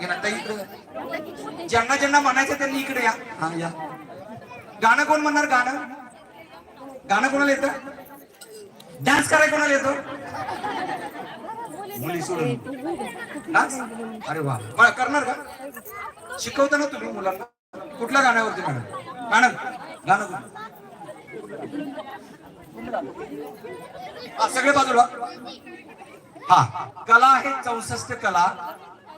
इकडे ज्यांना ज्यांना म्हणायचं त्यांनी इकडे या. हा या. गाणं कोण म्हणणार गाणं? गाणं कोणाला येतं? डान्स करायला कोणाला येतो? मुली सोडून. डान्स अरे वा. करणार का? शिकवता ना तुम्ही मुलांना. कुठल्या गाण्यावरती मॅडम मॅडम गाणं कोण? हा सगळे बाजूला. हा. कला आहे चौसष्ट कला.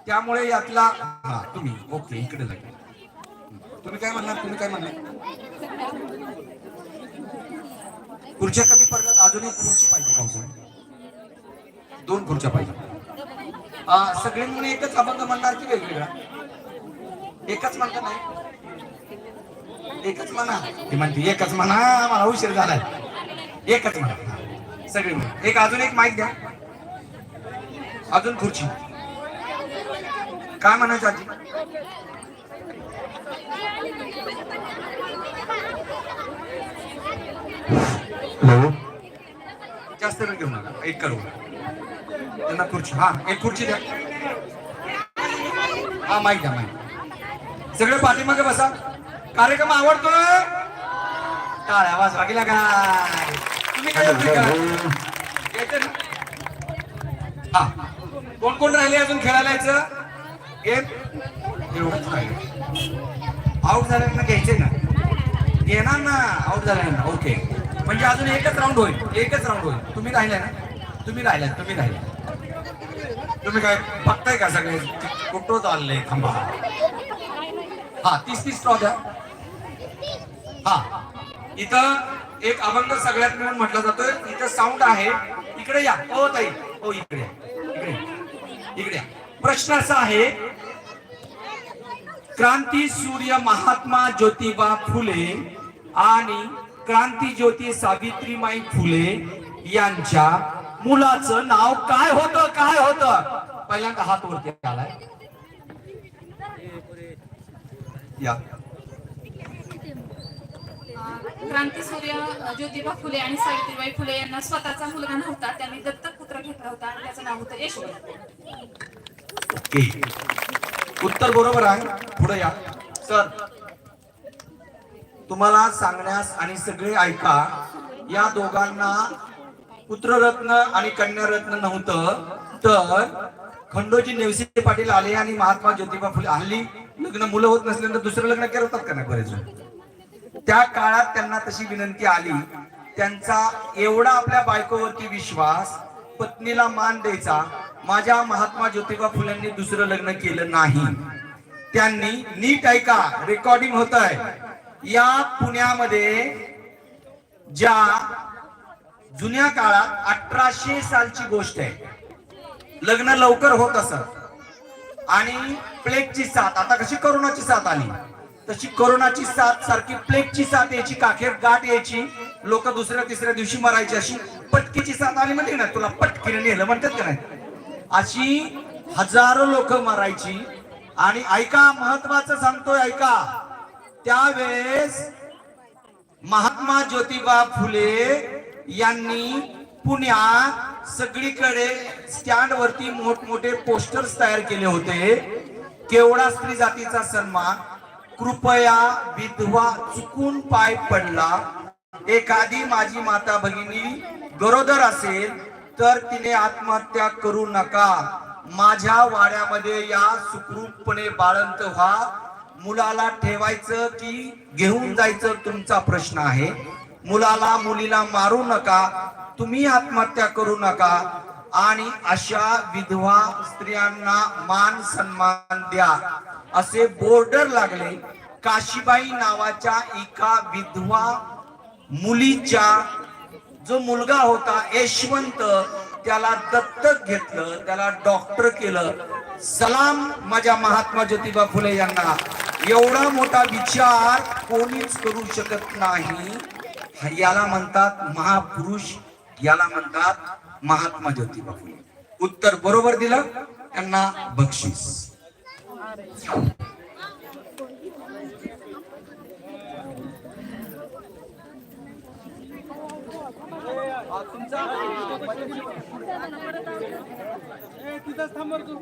त्यामुळे यातला हा. तुम्ही. ओके इकडे लागले तुम्ही काय म्हणणार? तुम्ही काय म्हणणार? खुर्च्या कमी पडतात. अजून एक खुर्ची पाहिजे पावसाळ्यात दोन खुर्च्या पाहिजे. आ, सगळे म्हणून एकच अभंग म्हणणार की वेगवेगळा? एकच म्हणता नाही. एकच म्हणा. ती म्हणते एकच म्हणा मला उशीर झालाय. एकच म्हणा. सगळे म्हणा एक अजून एक माईक द्या. अजून खुर्ची. काय म्हणायचं आजी? जास्त वेळ घेऊ नका. एक करू. त्यांना खुर्ची. हा एक खुर्ची द्या. हा माईक द्या माईक. सगळे पाठीमागे बसा. कार्यक्रम आवडतोय? टाळ्या आवाज वागेला काय तुम्ही काय हा. कोण कोण राहिले अजून खेळायला यायचं? गेम आउट झाल्यानं घ्यायचे ना? घेणार ना आउट झाल्यानं ओके म्हणजे अजून एकच राऊंड होईल. एकच राऊंड होईल. तुम्ही राहिलाय ना? तुम्ही राहिल्या तुम्ही राहिल्या. तुम्ही काय बघताय का सगळे? कुठं चाललंय थांबा. हा तीस तीस स्ट्रॉ द्या. हा. इथं एक अभंग सगळ्यात मिळून म्हटलं जातोय. इथं साऊंड आहे. इकडे या. हो ताई. हो इकडे इकडे या. इकडे या. प्रश्न असा आहे क्रांती सूर्य महात्मा ज्योतिबा फुले आणि क्रांती ज्योती सावित्रीमाई फुले यांच्या मुलाचं नाव काय होतं काय होतं? पहिल्यांदा हात वरती आलाय. या. क्रांतीसूर्य ज्योतिबा फुले आणि सावित्रीबाई फुले यांना स्वतःचा मुलगा नव्हता त्यांनी दत्तक पुत्र घेतला होता आणि त्याचं नाव होतं यशवंत उत्तर बरोबर आहे. पुढे या. सर तुम्हाला सांगण्यास आणि सगळे ऐका या दोघांना पुत्ररत्न आणि कन्यारत्न नव्हतं तर खंडोजी नेवसे पाटील आले आणि महात्मा ज्योतिबा फुले हल्ली लग्न मुलं होत नसल्यानंतर दुसरं लग्न करतात का नाही बरेच त्या काळात त्यांना तशी विनंती आली. त्यांचा एवढा आपल्या बायकोवरती विश्वास पत्नीला मान द्यायचा माझ्या महात्मा ज्योतिबा फुलेंनी दुसरं लग्न केलं नाही. त्यांनी नीट ऐका रेकॉर्डिंग होत आहे या पुण्यामध्ये ज्या जुन्या काळात अठराशे सालची गोष्ट आहे. लग्न लवकर होत असत. आणि प्लेगची साथ आता कशी करोनाची साथ आली? तशी करोनाची साथ सारखी प्लेगची साथ यायची काखेर गाठ यायची. लोक दुसऱ्या तिसऱ्या दिवशी मरायची अशी पटकीची साथ आली म्हणते ना तुला पटकीने नेलं म्हणतात का नाही? अशी हजारो लोक मरायची. आणि ऐका महत्वाचं सांगतोय ऐका. त्यावेळेस महात्मा ज्योतिबा फुले यांनी पुण्यात सगळीकडे स्टँड वरती मोठमोठे पोस्टर्स तयार केले होते. केवढा स्त्री जातीचा सन्मान कृपया विधवा चुकून पाय पडला. एखादी माझी माता भगिनी गरोदर असेल तर तिने आत्महत्या करू नका. माझ्या वाड्यामध्ये या सुखरूपपणे बाळंत व्हा. मुलाला ठेवायचं की घेऊन जायचं तुमचा प्रश्न आहे. मुलाला मुलीला मारू नका. तुम्ही आत्महत्या करू नका. आणि अशा विधवा स्त्रियांना मान सन्मान द्या. असे बोर्डर लागले. काशीबाई नावाच्या एका विधवा मुलीच्या जो मुलगा होता यशवंत त्याला दत्तक घेतलं त्याला डॉक्टर केलं. सलाम माझ्या महात्मा ज्योतिबा फुले यांना. एवढा मोठा विचार कोणीच करू शकत नाही. याला म्हणतात महापुरुष याला म्हणतात महात्मा ज्योतिबा फुले. उत्तर बरोबर दिलं त्यांना बक्षीस. तिथंच थांबवर तू.